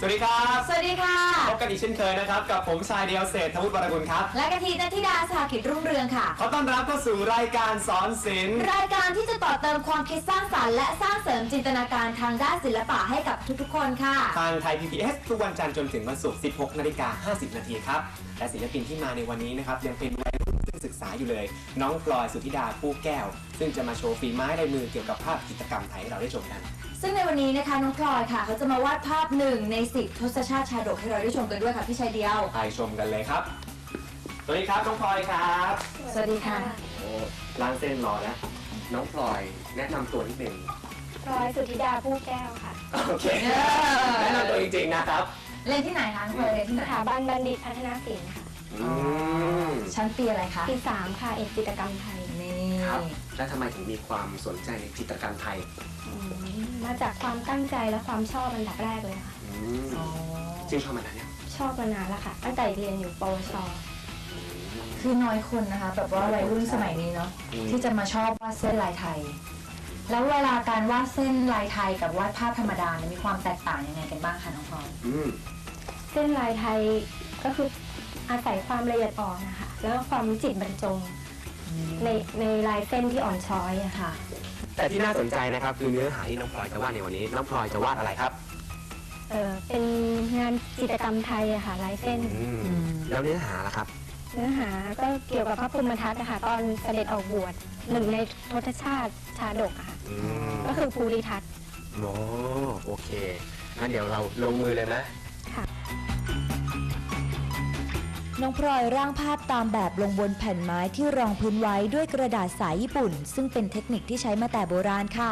สวัสดีครับ สวัสดีค่ะ พบกันอีกเช่นเคยนะครับ กับผมชายเดียวเศรษฐวุฒิวรกุลครับ และกะทินัทธิดาสากิจรุ่งเรืองค่ะ ขอต้อนรับเข้าสู่รายการสอนศิลป์ รายการที่จะต่อเติมความคิดสร้างสรรค์และสร้างเสริมจินตนาการทางด้านศิลปะให้กับทุกๆ คนค่ะ ทางไทย PBS ทุกวันจันทร์จนถึงวันศุกร์ 16 นาฬิกา 50 นาทีครับ และศิลปินที่มาในวันนี้นะครับยังเป็นวัยรุ่นซึ่งศึกษาอยู่เลย น้องพลอยสุธิดาผู้แก้ว ซึ่งจะมาโชว์ฝีไม้ลายมือเกี่ยวกับภาพจิตรกรรมไทยให้เราได้ชมกัน ซึ่งในวันนี้นะคะน้องพลอยค่ะเขาจะมาวาดภาพหนึ่งในสิบทศชาติชาดกให้เราได้ชมกันด้วยค่ะพี่ชายเดียว ไปชมกันเลยครับ สวัสดีครับน้องพลอยครับสวัสดีค่ะ โอ้ล้างเส้นรอแล้ว น้องพลอยแนะนำตัวนิดหนึ่งพลอยสุธิดาผู้แก้วค่ะ โอเคแนะนำตัวจริงๆนะครับเรียนที่ไหนคะน้องพลอยเรียนที่สไหนถาบันบัณฑิตพัฒนาศิลป์ค่ะอืม ชั้นปีอะไรคะปีสามค่ะ เอกจิตรกรรมไทย นี่ครับ แล้วทำไมถึงมีความสนใจในจิตรกรรมไทยอื มมาจากความตั้งใจและความชอบอันดับแรกเลยค่ะ อืมอ๋อจริงชอบมานานเนี่ยชอบมานานแล้วค่ะ ตั้งแต่เรียนอยู่ปวช คือน้อยคนนะคะ แบบว่าวัยรุ่นสมัยนี้เนาะที่จะมาชอบวาดเส้นลายไทย แล้วเวลาการวาดเส้นลายไทยกับวาดภาพธรรมดาเนี่ยมีความแตกต่างยังไงกันบ้างคะน้องพลอยอืมเส้นลายไทยก็คืออาศัยความละเอียดอ่อนนะคะ แล้วก็ความวิจิตรบรรจงในในลายเส้นที่อ่อนช้อยอะค่ะ แต่ที่น่าสนใจนะครับคือเนื้อหาที่น้องพลอยจะวาดในวันนี้ น้องพลอยจะวาดอะไรครับเออเป็นงานจิตรกรรมไทยอะค่ะลายเส้น อืมแล้วเนื้อหาล่ะครับ เนื้อหาก็เกี่ยวกับพระพรหมทัตนะคะตอนเสด็จออกบวชหนึ่งในทศชาติชาดกอะค่ะอืมก็คือภูริทัตน์โอ้โอเคงั้นเดี๋ยวเราลงมือเลยไหม น้องพลอยร่างภาพตามแบบลงบนแผ่นไม้ที่รองพื้นไว้ด้วยกระดาษสายญี่ปุ่น ซึ่งเป็นเทคนิคที่ใช้มาแต่โบราณค่ะ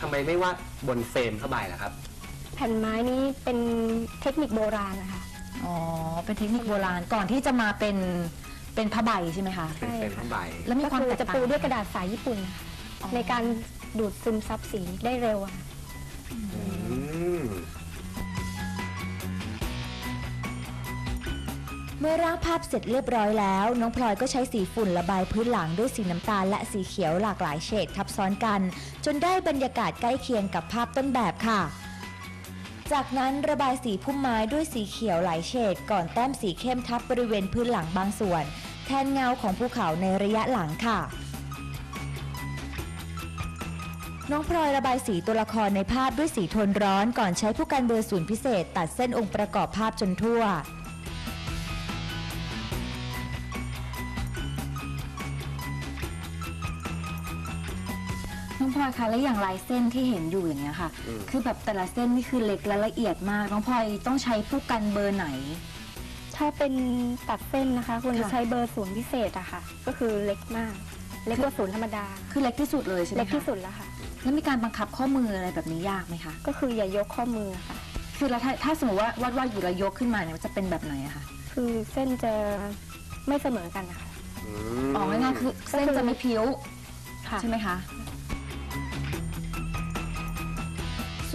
ทำไมไม่วาดบนเฟรมผ้าใบล่ะครับ แผ่นไม้นี้เป็นเทคนิคโบราณนะคะ อ๋อ เป็นเทคนิคโบราณก่อนที่จะมาเป็นเป็นผ้าใบใช่ไหมคะ เป็นเฟรมผ้าใบ แล้วมีก็ความคือแตกจะต่าง ปูด้วยกระดาษสายญี่ปุ่นนะคะอ๋อ ในการดูดซึมซับสีได้เร็วอะค่ะอืม เมื่อร่างภาพเสร็จเรียบร้อยแล้ว น้องพลอยก็ใช้สีฝุ่นระบายพื้นหลังด้วยสีน้ำตาลและสีเขียวหลากหลายเฉดทับซ้อนกัน จนได้บรรยากาศใกล้เคียงกับภาพต้นแบบค่ะ จากนั้นระบายสีพุ่มไม้ด้วยสีเขียวหลายเฉดก่อนแต้มสีเข้มทับบริเวณพื้นหลังบางส่วน แทนเงาของภูเขาในระยะหลังค่ะน้องพลอยระบายสีตัวละครในภาพด้วยสีโทนร้อนก่อนใช้ผู้กันเบอร์ศูนย์พิเศษ ตัดเส้นองค์ประกอบภาพจนทั่ว พลอยคะแล้วอย่างลายเส้นที่เห็นอยู่อย่างเงี้ยค่ะ อืม คือแบบแต่ละเส้นนี่คือเล็กและละเอียดมากน้องพลอยต้องใช้ผู้กันเบอร์ไหน ถ้าเป็นตัดเส้นนะคะควรจะค่ะ ใช้เบอร์ศูนย์พิเศษอะค่ะ ก็คือเล็กมาก เล็กกว่าศูนย์ธรรมดา คือเล็กที่สุดเลยใช่ไหมเล็กคะที่สุดแล้วค่ะ แล้วมีการบังคับข้อมืออะไรแบบนี้ยากไหมคะก็คืออย่ายกข้อมือค่ะ คือแล้วถ้าถ้าสมมติว่าวาดวาดอยู่แล้วยกขึ้นมาเนี่ยมันจะเป็นแบบไหนอะคะคือเส้นจะไม่เสมอกันนะคะมอ๋อง่ายๆคือเส้นจะไม่พิ้วค่ะ ใช่ไหมคะ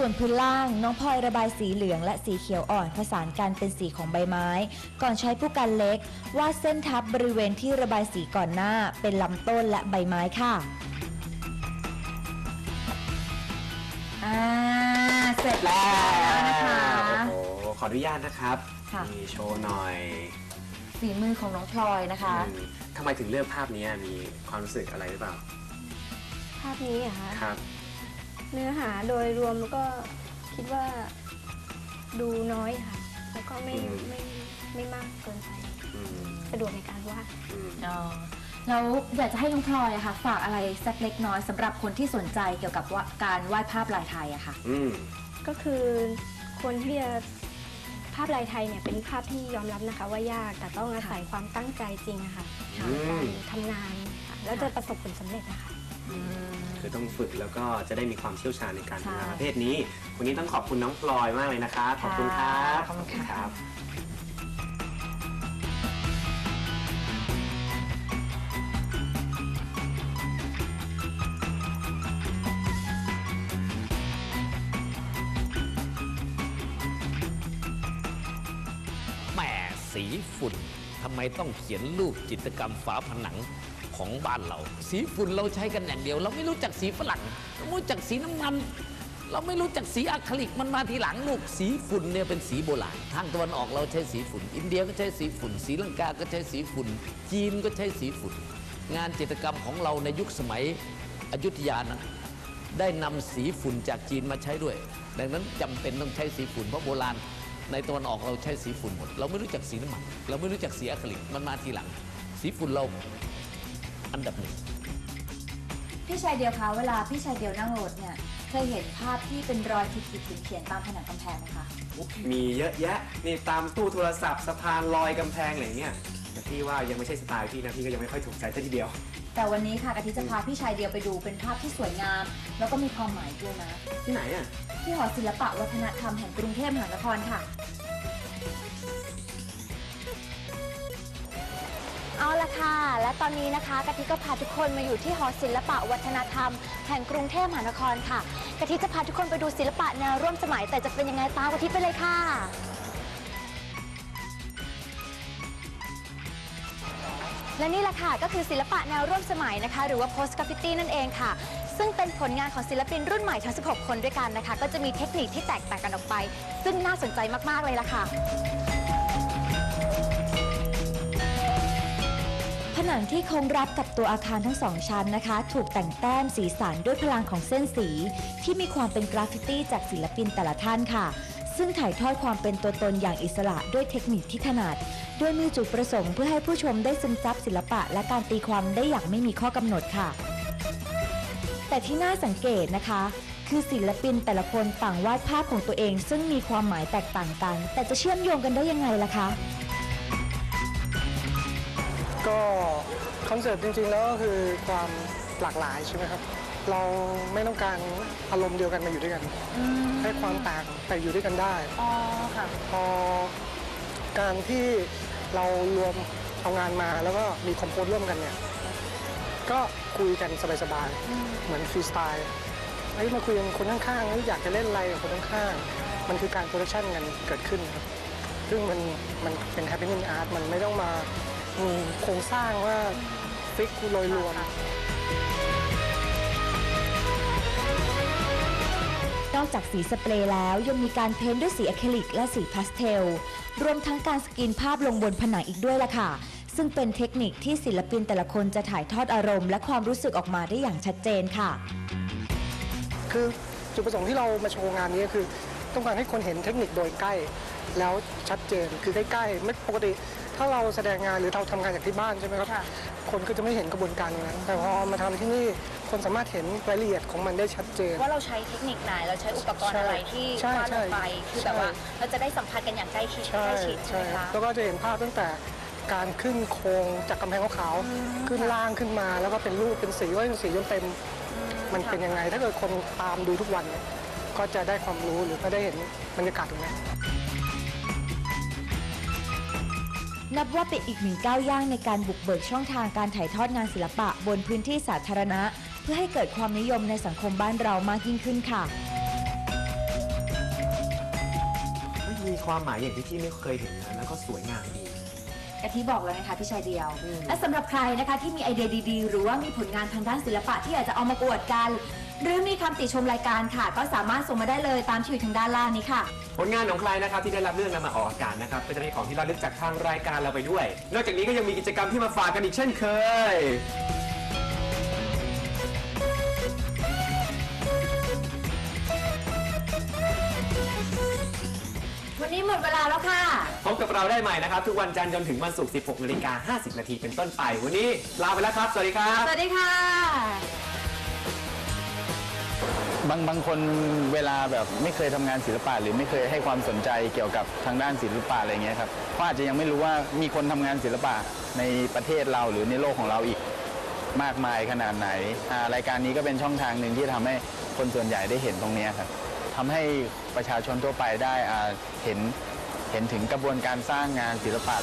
ส่วนพื้นล่างน้องพลอยระบายสีเหลืองและสีเขียวอ่อนผสานกันเป็นสีของใบไม้ ก่อนใช้ผู้กันเล็กวาดเส้นทับบริเวณที่ระบายสีก่อนหน้า เป็นลำต้นและใบไม้ค่ะอ่าเสร็จแล้แล้วนะคะ โอ้โหขออนุญาตนะครับค่ะ มีโชว์หน่อยฝีมือของน้องพลอยนะคะ อืมทำไมถึงเลือกภาพนี้มีความรู้สึกอะไรหรือเปล่าภาพนี้อะคะ ครับ เนื้อหาโดยรวมก็คิดว่าดูน้อยค่ะ แล้วก็ไม่อืม ไม่ไม่มากเกินไปอืมสะดวกในการวาด อืม อ๋อแล้วอยากจะให้น้องพลอยอะค่ะ ฝากอะไรสักเล็กน้อยสำหรับคนที่สนใจเกี่ยวกับว่าการวาดภาพลายไทยอะค่ะ อืม ก็คือควรที่จะภาพลายไทยเนี่ยเป็นภาพที่ยอมรับนะคะว่ายากแต่ต้องอาศัยความตั้งใจจริงอะค่ะอืมการทำงานค่ะแล้วจะประสบผลสำเร็จนะคะ คือต้องฝึกแล้วก็จะได้มีความเชี่ยวชาญในการใช่ทำงานประเภทนี้ วันนี้ต้องขอบคุณน้องพลอยมากเลยนะคะ ขอบคุณครับขอบคุณค่ะครับแหมสีฝุ่นทำไมต้องเขียนรูปจิตรกรรมฝาผนัง ของบ้านเรา สีฝุ่นเราใช้กันอย่างเดียว เราไม่รู้จักสีฝรั่งเราไม่รู้จักสีน้ำมัน เราไม่รู้จักสีอะคริลิกมันมาทีหลังลูกสีฝุ่นเนี่ยเป็นสีโบราณทางตะวันออกเราใช้สีฝุ่น อินเดียก็ใช้สีฝุ่นศรีลังกาก็ใช้สีฝุ่น จีนก็ใช้สีฝุ่น งานจิตรกรรมของเราในยุคสมัยอยุธยานะได้นำสีฝุ่นจากจีนมาใช้ด้วย ดังนั้นจำเป็นต้องใช้สีฝุ่นเพราะโบราณ ในตะวันออกเราใช้สีฝุ่นหมด เราไม่รู้จักสีน้ำมัน เราไม่รู้จักสีอะคริลิกมันมาทีหลัง สีฝุ่นเรา อันดับหนึ่ง พี่ชายเดียวคะเวลาพี่ชายเดียวนั่งรถเนี่ยเคยเห็นภาพที่เป็นรอยขีดๆเขียนๆตามผนังกำแพงไหมคะมีเยอะแยะ นี่ตามตู้โทรศัพท์สะพานลอยกำแพงอะไรเงี้ยแต่พี่ว่ายังไม่ใช่สไตล์พี่นะพี่ก็ยังไม่ค่อยถูกใจซะทีเดียว แต่วันนี้ค่ะกะทิจะพาพี่ชายเดียวไปดูเป็นภาพที่สวยงาม แล้วก็มีความหมายด้วยนะที่ไหนอะที่หอศิลปะวัฒนธรรมแห่งกรุงเทพมหานครค่ะ เอาละค่ะ และตอนนี้นะคะกะทิก็พาทุกคนมาอยู่ที่หอศิลปะวัฒนธรรม แห่งกรุงเทพมหานครค่ะกะทิจะพาทุกคนไปดูศิลปะแนวร่วมสมัยแต่จะเป็นยังไงตามกะทิไปเลยค่ะ และนี่แหละค่ะก็คือศิลปะแนวร่วมสมัยนะคะ หรือว่า post graffiti นั่นเองค่ะ ซึ่งเป็นผลงานของศิลปินรุ่นใหม่ทั้ง 16 คนด้วยกันนะคะ ก็จะมีเทคนิคที่แตกต่างกันออกไป ซึ่งน่าสนใจมากๆเลยล่ะค่ะ นังที่คงรับกับตัวอาคารทั้งสองชั้นนะคะ ถูกแต่งแต้มสีสันด้วยพลังของเส้นสี ที่มีความเป็นกราฟฟิตี้จากศิลปินแต่ละท่านค่ะ ซึ่งถ่ายทอดความเป็นตัวตนอย่างอิสระด้วยเทคนิคที่ถนัดด้วยมีจุดประสงค์เพื่อให้ผู้ชมได้ซึมซับศิลปะ และการตีความได้อย่างไม่มีข้อกำหนดค่ะ แต่ที่น่าสังเกตนะคะคือศิลปินแต่ละคนต่างวาดภาพของตัวเอง ซึ่งมีความหมายแตกต่างกัน แต่จะเชื่อมโยงกันได้ยังไงล่ะคะ ก็ คอนเซ็ปต์จริงๆแล้วก็คือความหลากหลายใช่ไหมครับ เราไม่ต้องการอารมณ์เดียวกันมาอยู่ด้วยกันให้ความต่างแต่อยู่ด้วยกันได้ อ๋อค่ะ พอการที่เรารวมเอางานมาแล้วก็มีคอมโพสร่วมกันเนี่ย ก็คุยกันสบายๆ เหมือนฟรีสไตล์ไอ้ยมาคุยกันคนข้างๆเอ้ยอยากจะเล่นอะไรกับคนข้างๆ มันคือการโปรดักชันกันเกิดขึ้นครับ ซึ่งมันมันเป็น happening art มันไม่ต้องมามีโครงสร้างว่า ฟิกโดยรวม นอกจากสีสเปรย์แล้วยังมีการเพ้นท์ด้วยสีอะคริลิกและสีพาสเทล รวมทั้งการสกรีนภาพลงบนผนังอีกด้วยล่ะค่ะ ซึ่งเป็นเทคนิคที่ศิลปินแต่ละคนจะถ่ายทอดอารมณ์และความรู้สึกออกมาได้อย่างชัดเจนค่ะ คือจุดประสงค์ที่เรามาโชว์งานนี้ก็คือ ต้องการให้คนเห็นเทคนิคโดยใกล้ แล้วชัดเจนคือใกล้ๆไม่ปกติ ถ้าเราแสดงงานหรือเราทำงานจากที่บ้านใช่ไหมครับค่ะคนก็จะไม่เห็นกระบวนการตรงนั้น แต่พอมาทำที่นี่คนสามารถเห็นรายละเอียดของมันได้ชัดเจน ว่าเราใช้เทคนิคไหนเราใช้อุปกรณ์อะไรที่ใช่วาดลงไปใช่คือแบบว่าใช่เราจะได้สัมผัสกันอย่างใกล้ชิดใช่ใกล้ชิดใช่ใช่ไหมคะแล้วก็จะเห็นภาพตั้งแต่การขึ้นโครงจากกำแพงขาวๆขึ้นล่างขึ้นมา แล้วก็เป็นรูปเป็นสีว่าเป็นสีจนเต็มมันเป็นยังไง ถ้าเกิดคนตามดูทุกวันเนี่ยก็จะได้ความรู้หรือก็ได้เห็นบรรยากาศตรงนี้ นนับว่าเป็นอีกหนึ่งก้าวย่างในการบุกเบิกช่องทางการถ่ายทอดงานศิลปะบนพื้นที่สาธารณะ เพื่อให้เกิดความนิยมในสังคมบ้านเรามากยิ่งขึ้นค่ะมีความหมายอย่างที่พี่ไม่เคยเห็นนะแล้วก็สวยงามดี กะทิบอกแล้วนะคะพี่ชายเดียว และสำหรับใครนะคะที่มีไอเดียดีๆ หรือว่ามีผลงานทางด้านศิลปะที่อยากจะเอามากวดกัน หรือมีคำติชมรายการค่ะ ก็สามารถส่งมาได้เลยตามที่อยู่ทางด้านล่างนี้ค่ะ ผลงานของใครนะครับที่ได้รับเลือกนำมาออกอากาศนะครับก็จะได้ของที่ระลึกจากทางรายการเราไปด้วย นอกจากนี้ก็ยังมีกิจกรรมที่มาฝากกันอีกเช่นเคย วันนี้หมดเวลาแล้วค่ะ พบกับเราได้ใหม่นะครับ ทุกวันจันทร์จนถึงวันศุกร์ 16นาฬิกา50 นาทีเป็นต้นไป วันนี้ลาไปแล้วครับ สวัสดีครับ สวัสดีค่ะ บางบางคนเวลาแบบไม่เคยทำงานศิลปะหรือไม่เคยให้ความสนใจเกี่ยวกับทางด้านศิลปะอะไรเงี้ยครับเขาอาจจะยังไม่รู้ว่ามีคนทำงานศิลปะในประเทศเราหรือในโลกของเราอีกมากมายขนาดไหนรายการนี้ก็เป็นช่องทางหนึ่งที่ทำให้คนส่วนใหญ่ได้เห็นตรงนี้ครับทำให้ประชาชนทั่วไปได้เห็นเห็นถึงกระบวนการสร้างงานศิลปะ